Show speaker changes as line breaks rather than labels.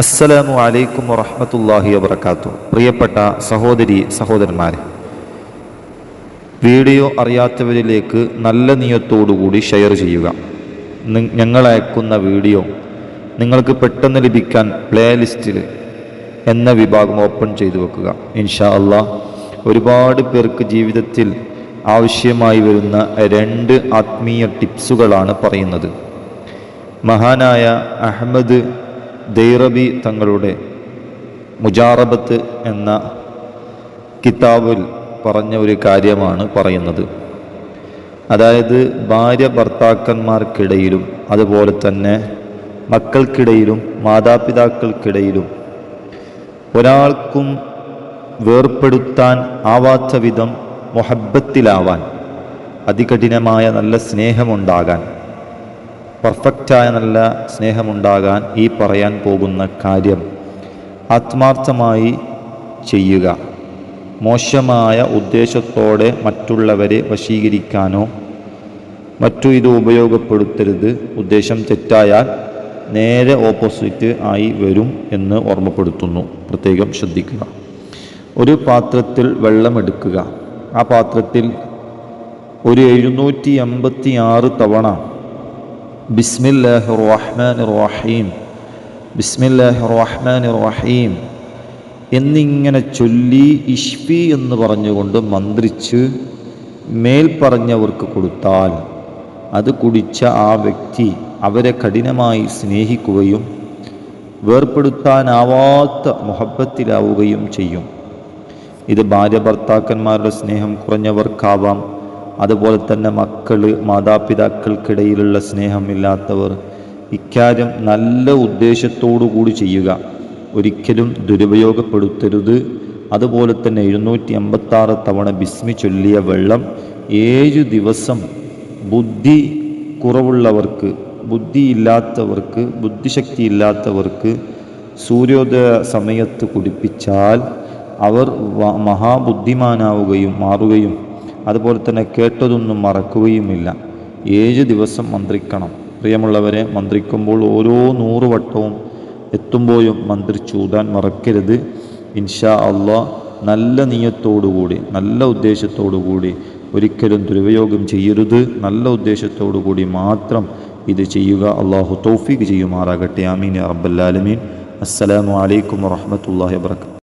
അസ്സലാമു അലൈക്കും വറഹമത്തല്ലാഹി വബർക്കാത്തു പ്രിയപ്പെട്ട സഹോദരി സഹോദരന്മാരെ വീഡിയോ അറിയാത്തവരിലേക്ക് നല്ല നിയത്തോടുകൂടി ഷെയർ ചെയ്യുക. ഞങ്ങൾ അയക്കുന്ന വീഡിയോ നിങ്ങൾക്ക് പെട്ടെന്ന് ലഭിക്കാൻ പ്ലേലിസ്റ്റിൽ എന്ന വിഭാഗം ഓപ്പൺ ചെയ്തു വെക്കുക. ഇൻഷാ അള്ളാ ഒരുപാട് പേർക്ക് ജീവിതത്തിൽ ആവശ്യമായി വരുന്ന രണ്ട് ആത്മീയ ടിപ്സുകളാണ് പറയുന്നത്. മഹാനായ അഹമ്മദ് ദൈറബി തങ്ങളുടെ മുജാറബത്ത് എന്ന കിതാബിൽ പറഞ്ഞ ഒരു കാര്യമാണ് പറയുന്നത്. അതായത് ഭാര്യ ഭർത്താക്കന്മാർക്കിടയിലും അതുപോലെ തന്നെ മക്കൾക്കിടയിലും മാതാപിതാക്കൾക്കിടയിലും ഒരാൾക്കും വേർപ്പെടുത്താൻ ആവാത്ത വിധം മൊഹബത്തിലാവാൻ അതികഠിനമായ നല്ല സ്നേഹമുണ്ടാകാൻ പെർഫെക്റ്റായ നല്ല സ്നേഹമുണ്ടാകാൻ ഈ പറയാൻ പോകുന്ന കാര്യം ആത്മാർത്ഥമായി ചെയ്യുക. മോശമായ ഉദ്ദേശത്തോടെ മറ്റുള്ളവരെ വശീകരിക്കാനോ മറ്റു ഇത് ഉപയോഗപ്പെടുത്തരുത്. ഉദ്ദേശം തെറ്റായാൽ നേരെ ഓപ്പോസിറ്റ് ആയി വരും എന്ന് ഓർമ്മപ്പെടുത്തുന്നു. പ്രത്യേകം ശ്രദ്ധിക്കുക. ഒരു പാത്രത്തിൽ വെള്ളമെടുക്കുക ആ പാത്രത്തിൽ ഒരു എഴുന്നൂറ്റി എൺപത്തി ആറ് തവണ ബിസ്മില്ലാഹി الرحيم റഹീം الله الرحمن റഹീം എന്നിങ്ങനെ ചൊല്ലി ഇഷ്ഫി എന്ന് പറഞ്ഞുകൊണ്ട് മന്ത്രിച്ച് മേൽ പറഞ്ഞവർക്ക് കൊടുത്താൽ അത് കുടിച്ച ആ വ്യക്തി അവരെ കഠിനമായി സ്നേഹിക്കുകയും വേർപ്പെടുത്താനാവാത്ത മുഹബത്തിലാവുകയും ചെയ്യും. ഇത് ഭാര്യ ഭർത്താക്കന്മാരുടെ സ്നേഹം കുറഞ്ഞവർക്കാവാം. അതുപോലെ തന്നെ മക്കൾ മാതാപിതാക്കൾക്കിടയിലുള്ള സ്നേഹമില്ലാത്തവർ ഇക്കാര്യം നല്ല ഉദ്ദേശത്തോടു കൂടി ചെയ്യുക. ഒരിക്കലും ദുരുപയോഗപ്പെടുത്തരുത്. അതുപോലെ തന്നെ എഴുന്നൂറ്റി അമ്പത്താറ് തവണ ബിസ്മി ചൊല്ലിയ വെള്ളം ഏഴ് ദിവസം ബുദ്ധി കുറവുള്ളവർക്ക് ബുദ്ധിയില്ലാത്തവർക്ക് ബുദ്ധിശക്തി ഇല്ലാത്തവർക്ക് സൂര്യോദയ സമയത്ത് കുടിപ്പിച്ചാൽ അവർ മഹാബുദ്ധിമാനാവുകയും മാറുകയും അതുപോലെ തന്നെ കേട്ടതൊന്നും മറക്കുകയുമില്ല. ഏഴ് ദിവസം മന്ത്രിക്കണം. പ്രിയമുള്ളവരെ മന്ത്രിക്കുമ്പോൾ ഓരോ നൂറ് വട്ടവും എത്തുമ്പോഴും മന്ത്രിച്ചൂതാൻ മറക്കരുത്. ഇൻഷാ അള്ളാ നല്ല നീയത്തോടുകൂടി നല്ല ഉദ്ദേശത്തോടുകൂടി ഒരിക്കലും ദുരുപയോഗം ചെയ്യരുത്. നല്ല ഉദ്ദേശത്തോടുകൂടി മാത്രം ഇത് ചെയ്യുക അള്ളാഹു തൗഫീഖ് ചെയ്യുമാറാകട്ടെ. ആമീൻ റബ്ബല്ലാലമീൻ അസ്സലാമു അലൈക്കും വറഹമത്തല്ലാഹി വാബർക്കാത്തു